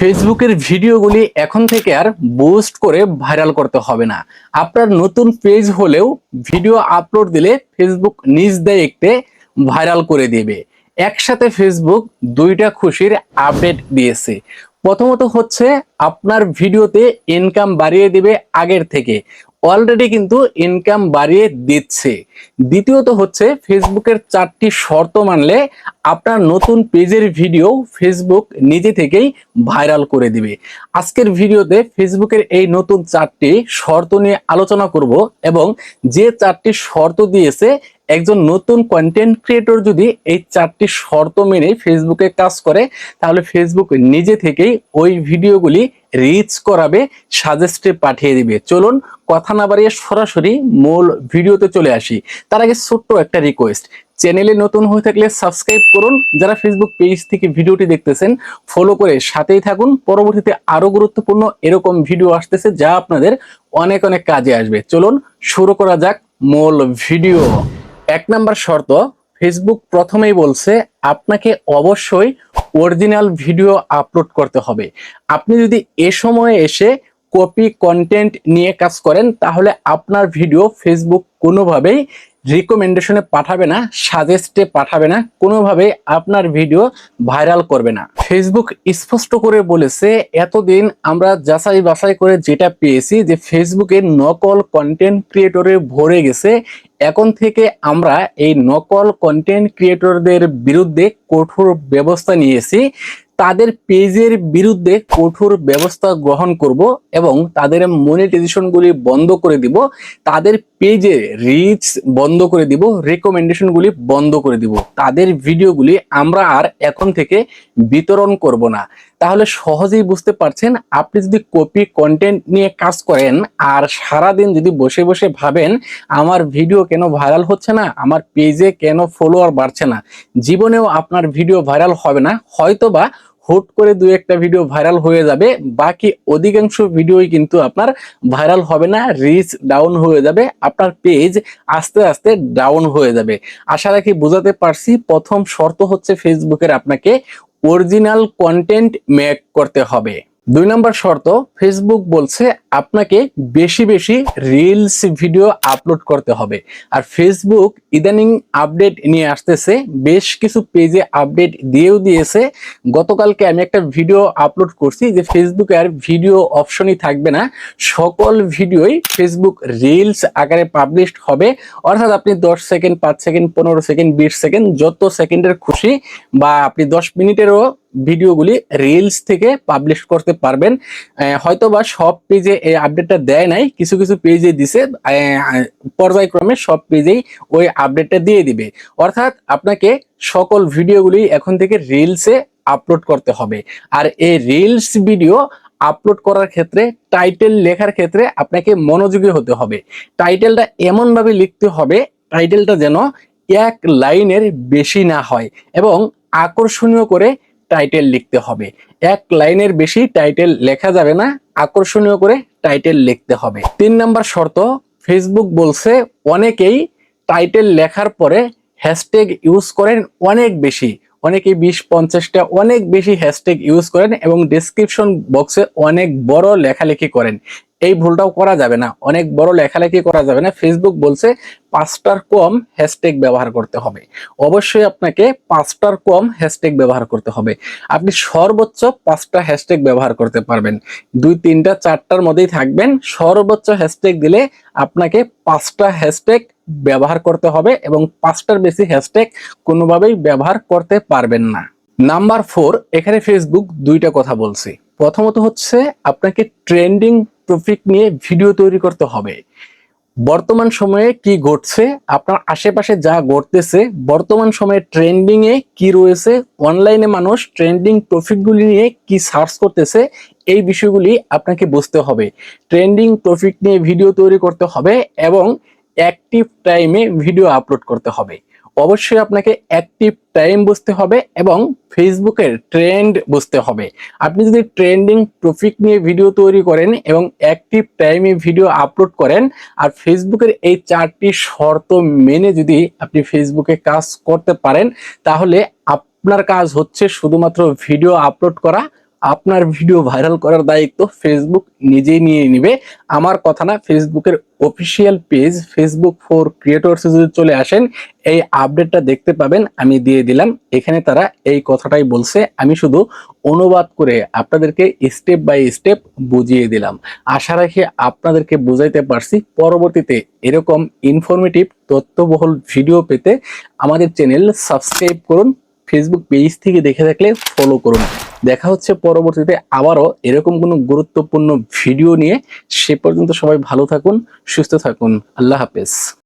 ফেসবুকের ভিডিওগুলি এখন থেকে আর বুস্ট করে ভাইরাল করতে হবে না। আপনার নতুন পেজ হলেও ভিডিও আপলোড দিলে ফেসবুক নিজ দেখতে ভাইরাল করে দেবে। একসাথে ফেসবুক দুইটা খুশির আপডেট দিয়েছে। প্রথমত হচ্ছে, আপনার ভিডিওতে ইনকাম বাড়িয়ে দেবে আগের থেকে। অলরেডি কিন্তু ইনকাম বাড়িয়ে দিচ্ছে। দ্বিতীয়ত হচ্ছে, ফেসবুকের চারটি শর্ত মানলে আপনার নতুন পেজের ভিডিও ফেসবুক নিজে থেকেই ভাইরাল করে দিবে। আজকের ভিডিওতে ফেসবুকের এই নতুন চারটি শর্ত নিয়ে আলোচনা করব এবং যে চারটি শর্ত দিয়েছে একজন নতুন কন্টেন্ট ক্রিয়েটর যদি এই চারটি শর্ত মেনে ফেসবুকে কাজ করে, তাহলে ফেসবুক নিজে থেকেই ওই ভিডিওগুলি রিচ করাবে সাজেস্টে পাঠিয়ে দিবে। চলুন কথা না বাড়িয়ে সরাসরি মূল ভিডিওতে চলে আসি। তার আগে ছোট্ট একটা রিকোয়েস্ট চ্যানেলে নতুন হয়ে থাকলে সাবস্ক্রাইব করুন। যারা ফেসবুক পেজ থেকে ভিডিওটি দেখতেছেন ফলো করে সাথেই থাকুন। পরবর্তীতে আরও গুরুত্বপূর্ণ এরকম ভিডিও আসতেছে যা আপনাদের অনেক অনেক কাজে আসবে। চলুন শুরু করা যাক মূল ভিডিও এক নাম্বার শর্ত ফেসবুক প্রথমেই বলছে আপনাকে অবশ্যই অরিজিনাল ভিডিও আপলোড করতে হবে। আপনি যদি এ সময়ে এসে কপি কন্টেন্ট নিয়ে কাজ করেন, তাহলে আপনার ভিডিও ফেসবুক কোনোভাবেই রিকমেন্ডেশনে পাঠাবে না সাজেস্টে পাঠাবে না, কোনোভাবে আপনার ভিডিও ভাইরাল করবে না। ফেসবুক স্পষ্ট করে বলেছে, এতদিন আমরা যাচাই বাছাই করে যেটা পেয়েছি যে ফেসবুকে নকল কন্টেন্ট ক্রিয়েটরে ভরে গেছে, এখন থেকে আমরা এই নকল কন্টেন্ট ক্রিয়েটরদের বিরুদ্ধে কঠোর ব্যবস্থা নিয়েছি। তাদের পেজের বিরুদ্ধে কঠোর ব্যবস্থা গ্রহণ করব এবং তাদের মনিটাইজেশনগুলি বন্ধ করে দিব, তাদের পেজে রিচ বন্ধ করে দিব রেকমেন্ডেশনগুলি বন্ধ করে দিব। তাদের ভিডিওগুলি আমরা আর এখন থেকে বিতরণ করব না। তাহলে সহজেই বুঝতে পারছেন, আপনি যদি কপি কন্টেন্ট নিয়ে কাজ করেন আর সারাদিন যদি বসে বসে ভাবেন, আমার ভিডিও কেন ভাইরাল হচ্ছে না, আমার পেজে কেন ফলোয়ার বাড়ছে না, জীবনেও আপনার ভিডিও ভাইরাল হবে না, হয়তোবা হুট করে দু একটা ভিডিও ভাইরাল হয়ে যাবে। বাকি অধিকাংশ ভিডিওই কিন্তু আপনার ভাইরাল হবে না রিচ ডাউন হয়ে যাবে, আপনার পেজ আস্তে আস্তে ডাউন হয়ে যাবে। আশা রাখি বোঝাতে পারছি, প্রথম শর্ত হচ্ছে ফেসবুকের আপনাকে অরিজিনাল কন্টেন্ট মেক করতে হবে। দুই নম্বর শর্ত ফেসবুক বলছে আপনাকে বেশি বেশি রিলস ভিডিও আপলোড করতে হবে। আর ফেসবুক ইদানিং আপডেট নিয়ে আসতেছে, বেশ কিছু পেজে আপডেট দিয়েও দিয়েছে। গতকালকে আমি একটা ভিডিও আপলোড করছি যে ফেসবুকে আর ভিডিও অপশনই থাকবে না। সকল ভিডিওই ফেসবুক রিলস আকারে পাবলিশড হবে। অর্থাৎ আপনি দশ সেকেন্ড পাঁচ সেকেন্ড পনেরো সেকেন্ড বিশ সেকেন্ড যত সেকেন্ডের খুশি বা আপনি দশ মিনিটেরও ভিডিওগুলি রিলস থেকে পাবলিশ করতে পারবেন। আহ, হয়তো বা সব পেজে এই আপডেটটা দেয় নাই কিছু কিছু পেজে দিছে পর্যায়ক্রমে সব পেজেই ওই আপডেটটা দিয়ে দিবে। অর্থাৎ আপনাকে সকল ভিডিওগুলি এখন থেকে রিলসে আপলোড করতে হবে। আর এই রিলস ভিডিও আপলোড করার ক্ষেত্রে টাইটেল লেখার ক্ষেত্রে আপনাকে মনোযোগী হতে হবে। টাইটেলটা এমনভাবে লিখতে হবে টাইটেলটা যেন এক লাইনের বেশি না হয় এবং আকর্ষণীয় করে টাইটেল লিখতে হবে। এক লাইনের বেশি টাইটেল লেখা যাবে না, আকর্ষণীয় করে টাইটেল লিখতে হবে। তিন নাম্বার শর্ত ফেসবুক বলছে অনেকেই টাইটেল লেখার পরে হ্যাশট্যাগ ইউজ করেন অনেক বেশি। অনেকেই বিশ, পঞ্চাশটা অনেক বেশি হ্যাশট্যাগ ইউজ করেন এবং ডেসক্রিপশন বক্সে অনেক বড় লেখালেখি করেন। এই ভুলটাও করা যাবে না। অনেক বড় লেখালেখি করা যাবে না। ফেসবুক বলছে পাঁচটার কম হ্যাশট্যাগ ব্যবহার করতে হবে। অবশ্যই আপনাকে পাঁচটার কম হ্যাশট্যাগ ব্যবহার করতে হবে। আপনি সর্বোচ্চ পাঁচটা হ্যাশট্যাগ ব্যবহার করতে পারবেন। দুই, তিনটা, চারটার মধ্যেই থাকবেন। সর্বোচ্চ হ্যাশট্যাগ দিলে আপনাকে পাঁচটা হ্যাশট্যাগ ব্যবহার করতে হবে এবং পাঁচটার বেশি হ্যাশট্যাগ কোনোভাবেই ব্যবহার করতে পারবেন না। নাম্বার ফোর এখানে ফেসবুক দুইটা কথা বলছে। প্রথমত হচ্ছে আপনাকে ট্রেন্ডিং টপিক নিয়ে ভিডিও তৈরি করতে হবে। বর্তমান সময়ে কি ঘটছে, আপনার আশেপাশে যা ঘটতেছে, বর্তমান সময়ে ট্রেন্ডিং এ কি রয়েছে অনলাইনে মানুষ ট্রেন্ডিং টপিকগুলি নিয়ে কি সার্চ করতেছে, এই বিষয়গুলি আপনাকে বুঝতে হবে। ট্রেন্ডিং টপিক নিয়ে ভিডিও তৈরি করতে হবে এবং অ্যাক্টিভ টাইমে ভিডিও আপলোড করতে হবে। অবশ্যই আপনাকে অ্যাক্টিভ টাইম বুঝতে হবে এবং ফেসবুকের ট্রেন্ড বুঝতে হবে। আপনি যদি ট্রেন্ডিং টপিক নিয়ে ভিডিও তৈরি করেন এবং অ্যাক্টিভ টাইমে ভিডিও আপলোড করেন, আর ফেসবুকের এই চারটি শর্ত মেনে যদি আপনি ফেসবুকে কাজ করতে পারেন, তাহলে আপনার কাজ হচ্ছে শুধুমাত্র ভিডিও আপলোড করা আপনার ভিডিও ভাইরাল করার দায়িত্ব ফেসবুক নিজেই নিয়ে নিবে। আমার কথা না ফেসবুকের official page Facebook for creators যদি চলে আসেন, এই আপডেটটা দেখতে পাবেন, আমি দিয়ে দিলাম। এখানে তারা এই কথাটাই বলছে, আমি শুধু অনুবাদ করে আপনাদেরকে স্টেপ বাই স্টেপ বুঝিয়ে দিলাম। আশা রাখি আপনাদেরকে বুঝাইতে পারছি। পরবর্তীতে এরকম ইনফরমেটিভ তথ্যবহুল ভিডিও পেতে আমাদের চ্যানেল সাবস্ক্রাইব করুন। ফেসবুক পেজ থেকে দেখে থাকলে ফলো করুন। দেখা হচ্ছে পরবর্তীতে আবারও এরকম কোনো গুরুত্বপূর্ণ ভিডিও নিয়ে। সে পর্যন্ত সবাই ভালো থাকুন, সুস্থ থাকুন। আল্লাহ হাফেজ।